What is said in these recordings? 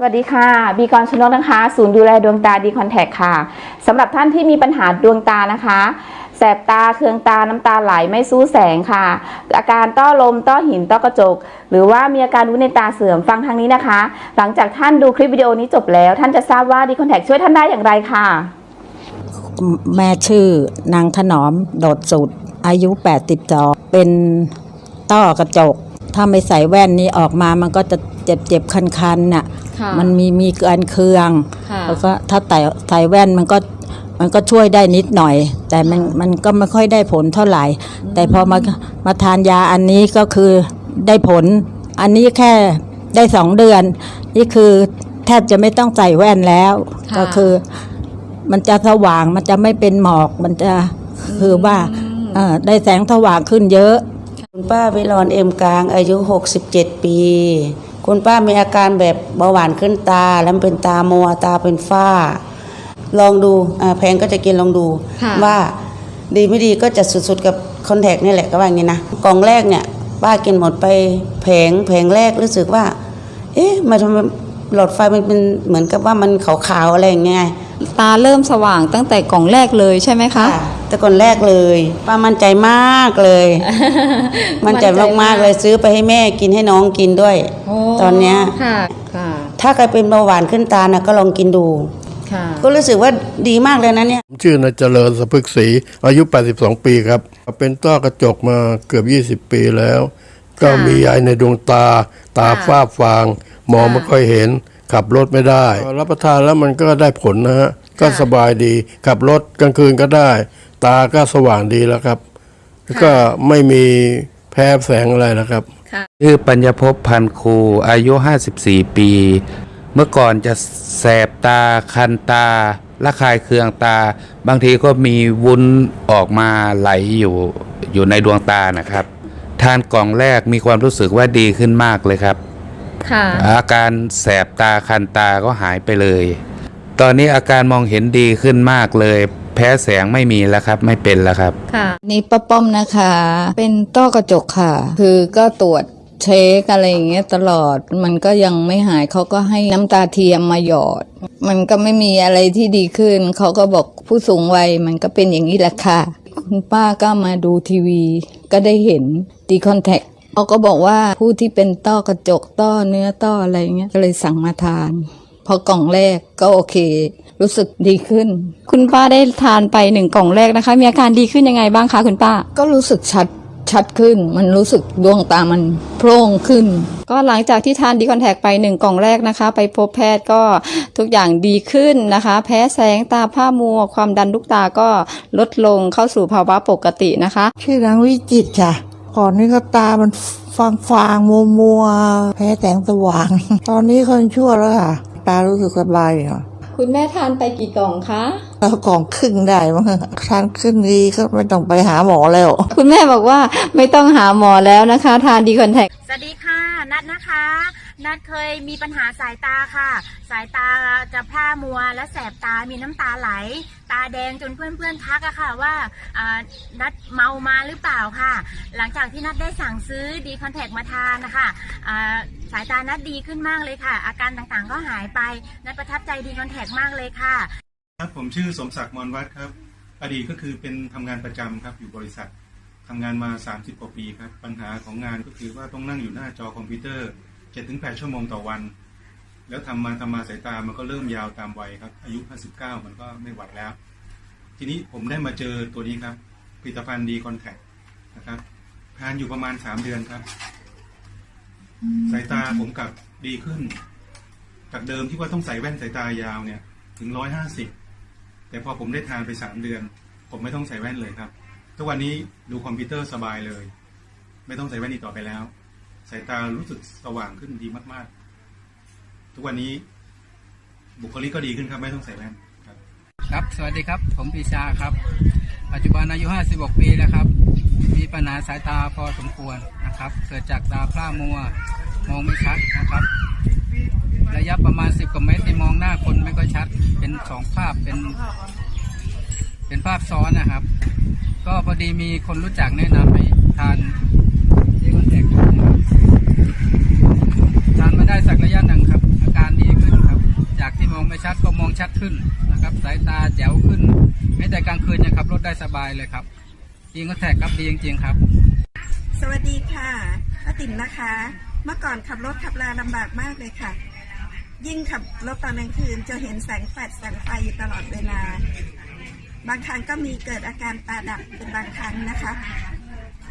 สวัสดีค่ะ บีกรชนกนะคะ ศูนย์ดูแลดวงตาดีคอนแทคค่ะสำหรับท่านที่มีปัญหาดวงตานะคะ แสบตาเคืองตาน้ำตาไหลไม่สู้แสงค่ะ อาการต้อลม ต้อหิน ต้อกระจก หรือว่ามีอาการวุ้นในตาเสื่อมฟังทางนี้นะคะ หลังจากท่านดูคลิปวิดีโอนี้จบแล้ว ท่านจะทราบว่าดีคอนแทคช่วยท่านได้อย่างไรค่ะ แม่ชื่อนางถนอมโดดสุด อายุ82เป็นต้อกระจก ถ้าไม่ใส่แว่นนี้ออกมามันก็จะ เจ็บเจ็บคันคันๆน่ะ ค่ะมันมีมีเกินเคือง ค่ะแล้วก็ถ้าใส่ใส่แว่นมันก็มันก็ช่วยได้นิดหน่อย แต่มันมันก็ไม่ค่อยได้ผลเท่าไหร่ แต่พอมามาทานยาอันนี้ก็คือได้ผล อันนี้แค่ได้สองเดือน นี่คือแทบจะไม่ต้องใส่แว่นแล้ว ค่ะ ก็คือ มันจะสว่างมันจะไม่เป็นหมอกมันจะคือว่าเอ่อได้แสงสว่างขึ้นเยอะ คุณป้าวิรอนเอ็มกลางอายุ 67 ปี คุณป้ามีอาการแบบเบาหวานขึ้นตา แล้วเป็นตามัวตาเป็นฝ้า ลองดูอ่าแพงก็จะกินลองดูค่ะว่าดีไม่ดีก็จะสุดๆกับคอนแทคนี่แหละก็ว่าอย่างนี้นะกล่องแรกเนี่ย ป้ากินหมดไปแผงแผงแรกรู้สึกว่า เอ๊ะมาทำไมหลอดไฟมันเป็นเหมือนกับว่ามันขาวๆอะไรอย่างเงี้ยตาเริ่มสว่างตั้งแต่กล่องแรกเลยใช่ไหมคะค่ะ แต่ก่อนแรกเลยป้ามั่นใจมากเลย มั่นใจมากๆเลยซื้อไปให้แม่กินให้น้องกินด้วย ตอนเนี้ยค่ะค่ะถ้าใครเป็นเบาหวานขึ้นตานะก็ลองกินดูค่ะก็รู้สึกว่าดีมากเลยนะเนี่ยผมชื่อนายเจริญสะพึกศรีอายุ 82 ปีครับ เป็นต้อกระจกมาเกือบ 20 ปีแล้ว ก็มียายในดวงตา ตาฝ้าฟาง มองไม่ค่อยเห็น ขับรถไม่ได้ รับประทานแล้วมันก็ได้ผลนะฮะ ก็สบายดีขับรถกลางคืนก็ได้ ตาก็สว่างดีแล้วครับ ก็ไม่มีแพ้แสงอะไรนะครับชื่อปัญญภพพันธ์ครูอายุ 54 ปี เมื่อก่อนจะแสบตาคันตาระคายเคืองตา บางทีก็มีวุ้นออกมาไหลอยู่อยู่ในดวงตานะครับ ทานกล่องแรกมีความรู้สึกว่าดีขึ้นมากเลยครับค่ะอาการแสบตาคันตาก็หายไปเลย ตอนนี้อาการมองเห็นดีขึ้นมากเลย แพ้แสงไม่มีแล้วครับ ไม่เป็นแล้วครับ ค่ะ นี่ป้าป้อมนะคะ เป็นต้อกระจกค่ะ คือก็ตรวจเช็คอะไรอย่างเงี้ยตลอดมันก็ยังไม่หายเขาก็ให้น้ำตาเทียมมาหยอด มันก็ไม่มีอะไรที่ดีขึ้น เขาก็บอกผู้สูงวัยมันก็เป็นอย่างนี้แหละค่ะ คุณป้าก็มาดูทีวี ก็ได้เห็นดีคอนแทคเขาก็บอกว่าผู้ที่เป็นต้อกระจกต้อเนื้อต้ออะไรเงี้ยก็เลยสั่งมาทาน พอกล่องแรกก็โอเค รู้สึกดีขึ้น คุณป้าได้ทานไปหนึ่งกล่องแรกนะคะ มีอาการดีขึ้นยังไงบ้างคะคุณป้า ก็รู้สึกชัดชัดขึ้น มันรู้สึกดวงตามันโพร่งขึ้น ก็หลังจากที่ทานดีคอนแทคไปหนึ่งกล่องแรกนะคะ ไปพบแพทย์ก็ทุกอย่างดีขึ้นนะคะ แพ้แสงตาผ้ามัว ความดันลูกตาก็ลดลงเข้าสู่ภาวะปกตินะคะ ชื่อนางวิจิตรค่ะ ก่อนนี้ก็ตามันฟางฟางมัวมัวๆแพ้แสงสว่าง ตอนนี้คนชั่วแล้วค่ะ ตารู้สึกสบายค่ะคุณแม่ทานไปกี่กล่องคะแล้วกล่องครึ่งได้มั้งทานครึ่งดีก็ไม่ต้องไปหาหมอแล้ว คุณแม่บอกว่าไม่ต้องหาหมอแล้วนะคะ ทานดีคอนแทคสวัสดีค่ะ นัดนะคะ นัดเคยมีปัญหาสายตาค่ะ สายตาจะพร่ามัวและแสบตามีน้ำตาไหล ตาแดงจนเพื่อนๆทักอะค่ะว่านัดเมามาหรือเปล่าค่ะ หลังจากที่นัดได้สั่งซื้อดีคอนแทคมาทานนะคะสายตานัดดีขึ้นมากเลยค่ะ อาการต่างๆก็หายไป นัดประทับใจดีคอนแทคมากเลยค่ะ ครับผมชื่อสมศักดิ์มอนวัดครับ อดีตก็คือเป็นทำงานประจำครับอยู่บริษัททำงานมา 30 กว่าปีครับ ปัญหาของงานก็คือว่าต้องนั่งอยู่หน้าจอคอมพิวเตอร์ 7-8ชั่วโมงต่อวัน แล้วทำมาทำมาสายตามันก็เริ่มยาวตามวัยครับ อายุ59มันก็ไม่ไหวแล้ว ทีนี้ผมได้มาเจอตัวนี้ครับผลิตภัณฑ์ดีคอนแทคนะครับทานอยู่ประมาณ3เดือนครับ สายตาผมกลับดีขึ้น จากเดิมที่ว่าต้องใส่แว่นสายตายาวเนี่ย ถึงร้อยห้าสิบแต่พอผมได้ทานไปสามเดือน ผมไม่ต้องใส่แว่นเลยครับทุกวันนี้ดูคอมพิวเตอร์สบายเลย ไม่ต้องใส่แว่นอีกต่อไปแล้ว สายตารู้สึกสว่างขึ้นดีมาก ๆ ทุกวันนี้บุคลิกก็ดีขึ้นครับไม่ต้องใส่แว่นครับ ครับ สวัสดีครับ ผมปีชาครับ ปัจจุบันอายุ 56 ปีแล้วครับ มีปัญหาสายตาพอสมควรนะครับ เกิดจากตาพร่ามัวมองไม่ชัดนะครับ ระยะประมาณ 10กว่าเมตรที่มองหน้าคนไม่ค่อยชัด เป็นสองภาพเป็น เป็นภาพซ้อนนะครับ ก็พอดีมีคนรู้จักแนะนำให้ทานเดคอนแทคทานมา ได้สักระยะหนึ่งครับ อาการดีขึ้นครับ จากที่มองไม่ชัดก็มองชัดขึ้นนะครับ สายตาแจ๋วขึ้นแม้แต่กลางคืนยังขับรถได้สบายเลยครับดีก็แท็กครับดีจริงๆครับ สวัสดีค่ะป้าติ๋มนะคะ เมื่อก่อนขับรถขับลาลำบากมากเลยค่ะ ยิ่งขับรถตอนกลางคืนจะเห็นแสงแฟลชแสงไฟอยู่ตลอดเวลา บางครั้งก็มีเกิดอาการตาดับเป็นบางครั้งนะคะ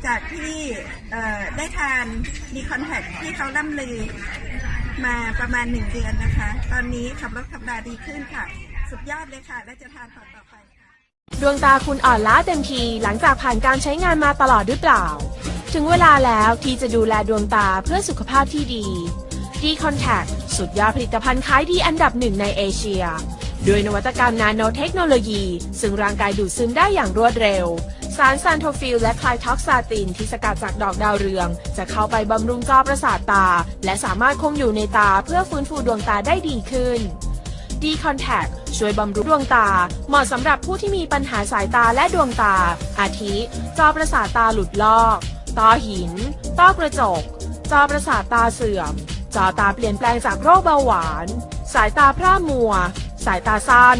จากที่เอ่อได้ทานดีคอนแทคที่เขาล่ำลือ มาประมาณหนึ่งเดือนนะคะ ตอนนี้ขับรถขับลาดีขึ้นค่ะ สุดยอดเลยค่ะ และจะทานต่อต่อไปค่ะดวงตาคุณอ่อนล้าเต็มทีหลังจากผ่านการใช้งานมาตลอดหรือเปล่า ถึงเวลาแล้วที่จะดูแลดวงตาเพื่อสุขภาพที่ดี d c o n t a c t สุดยอดผลิตภัณฑ์ขายดีอันดับหนึ่งในเอเชีย ด้วยนวัตกรรมนาโนเทคโนโลยี ซึ่งร่างกายดูดซึมได้อย่างรวดเร็ว สารซานโทฟิลและคลายท็อกซาตินที่สกัดจากดอกดาวเรือง จะเข้าไปบำรุงจอประสาทตา และสามารถคงอยู่ในตาเพื่อฟื้นฟูดวงตาได้ดีขึ้น D Contact ช่วยบำรุงดวงตา เหมาะสำหรับผู้ที่มีปัญหาสายตาและดวงตา อาทิ จอประสาทตาหลุดลอกต้อหิน ต้อกระจก จอประสาทตาเสื่อม จอตาเปลี่ยนแปลงจากโรคเบาหวาน สายตาพร่ามัว สายตาสั้น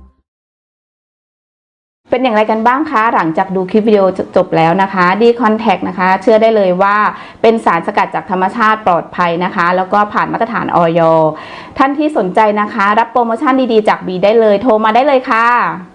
เป็นอย่างไรกันบ้างคะ หลังจากดูคลิปวิดีโอจบแล้วนะคะดีคอนแทคนะคะ เชื่อได้เลยว่าเป็นสารสกัดจากธรรมชาติปลอดภัยนะคะ แล้วก็ผ่านมาตรฐานออยท่านที่สนใจนะคะ รับโปรโมชั่นดีๆจากบีได้เลยโทรมาได้เลยค่ะ